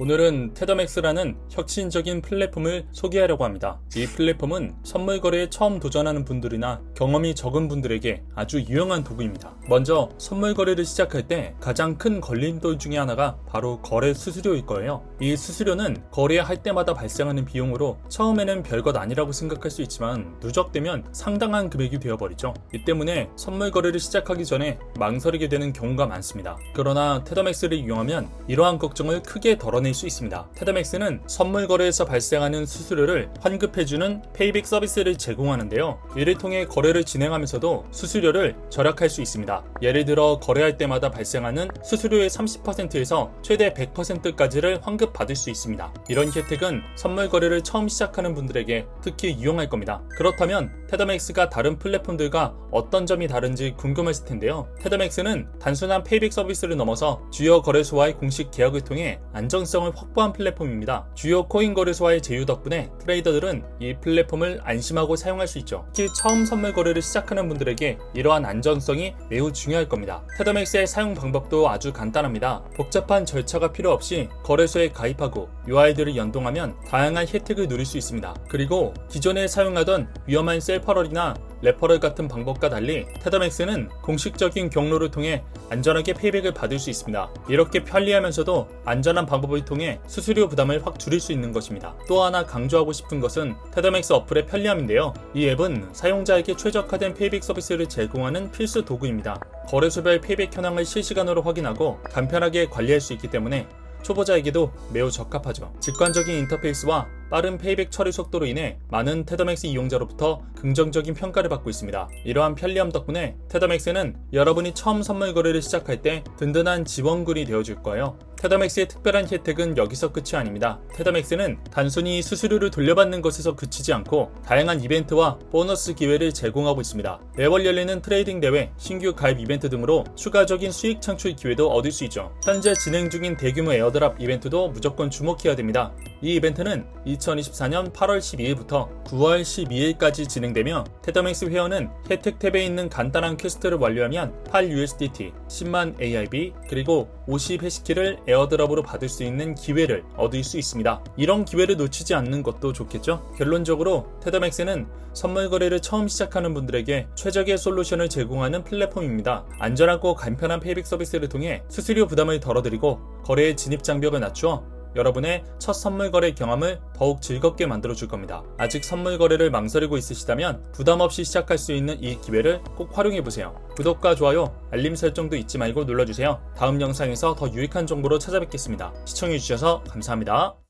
오늘은 테더맥스라는 혁신적인 플랫폼을 소개하려고 합니다. 이 플랫폼은 선물 거래에 처음 도전하는 분들이나 경험이 적은 분들에게 아주 유용한 도구입니다. 먼저 선물 거래를 시작할 때 가장 큰 걸림돌 중에 하나가 바로 거래 수수료일 거예요. 이 수수료는 거래할 때마다 발생하는 비용으로 처음에는 별것 아니라고 생각할 수 있지만 누적되면 상당한 금액이 되어버리죠. 이 때문에 선물 거래를 시작하기 전에 망설이게 되는 경우가 많습니다. 그러나 테더맥스를 이용하면 이러한 걱정을 크게 덜어 낼 수 있습니다. 테더맥스는 선물 거래에서 발생하는 수수료를 환급해주는 페이백 서비스를 제공하는데요. 이를 통해 거래를 진행하면서도 수수료를 절약할 수 있습니다. 예를 들어 거래할 때마다 발생하는 수수료의 30%에서 최대 100%까지를 환급받을 수 있습니다. 이런 혜택은 선물 거래를 처음 시작하는 분들에게 특히 유용할 겁니다. 그렇다면 테더맥스가 다른 플랫폼들과 어떤 점이 다른지 궁금했을 텐데요. 테더맥스는 단순한 페이백 서비스를 넘어서 주요 거래소와의 공식 계약을 통해 안정성 을 확보한 플랫폼입니다. 주요 코인 거래소와의 제휴 덕분에 트레이더들은 이 플랫폼을 안심하고 사용할 수 있죠. 특히 처음 선물 거래를 시작하는 분들에게 이러한 안정성이 매우 중요할 겁니다. 테더맥스의 사용 방법도 아주 간단합니다. 복잡한 절차가 필요 없이 거래소에 가입하고 UI들을 연동하면 다양한 혜택을 누릴 수 있습니다. 그리고 기존에 사용하던 위험한 셀퍼럴이나 레퍼럴 같은 방법과 달리 테더맥스는 공식적인 경로를 통해 안전하게 페이백을 받을 수 있습니다. 이렇게 편리하면서도 안전한 방법을 통해 수수료 부담을 확 줄일 수 있는 것입니다. 또 하나 강조하고 싶은 것은 테더맥스 어플의 편리함인데요. 이 앱은 사용자에게 최적화된 페이백 서비스를 제공하는 필수 도구입니다. 거래소별 페이백 현황을 실시간으로 확인하고 간편하게 관리할 수 있기 때문에 초보자에게도 매우 적합하죠. 직관적인 인터페이스와 빠른 페이백 처리 속도로 인해 많은 테더맥스 이용자로부터 긍정적인 평가를 받고 있습니다. 이러한 편리함 덕분에 테더맥스는 여러분이 처음 선물 거래를 시작할 때 든든한 지원군이 되어줄 거예요. 테더맥스의 특별한 혜택은 여기서 끝이 아닙니다. 테더맥스는 단순히 수수료를 돌려받는 것에서 그치지 않고 다양한 이벤트와 보너스 기회를 제공하고 있습니다. 매월 열리는 트레이딩 대회, 신규 가입 이벤트 등으로 추가적인 수익 창출 기회도 얻을 수 있죠. 현재 진행 중인 대규모 에어드랍 이벤트도 무조건 주목해야 됩니다. 이 이벤트는 2024년 8월 12일부터 9월 12일까지 진행되며 테더맥스 회원은 혜택 탭에 있는 간단한 퀘스트를 완료하면 8USDT, 10만 AIB, 그리고 50 해시키를 에어드랍으로 받을 수 있는 기회를 얻을 수 있습니다. 이런 기회를 놓치지 않는 것도 좋겠죠? 결론적으로 테더맥스는 선물 거래를 처음 시작하는 분들에게 최적의 솔루션을 제공하는 플랫폼입니다. 안전하고 간편한 페이백 서비스를 통해 수수료 부담을 덜어드리고 거래의 진입 장벽을 낮추어 여러분의 첫 선물 거래 경험을 더욱 즐겁게 만들어 줄 겁니다. 아직 선물 거래를 망설이고 있으시다면 부담 없이 시작할 수 있는 이 기회를 꼭 활용해 보세요. 구독과 좋아요, 알림 설정도 잊지 말고 눌러주세요. 다음 영상에서 더 유익한 정보로 찾아뵙겠습니다. 시청해 주셔서 감사합니다.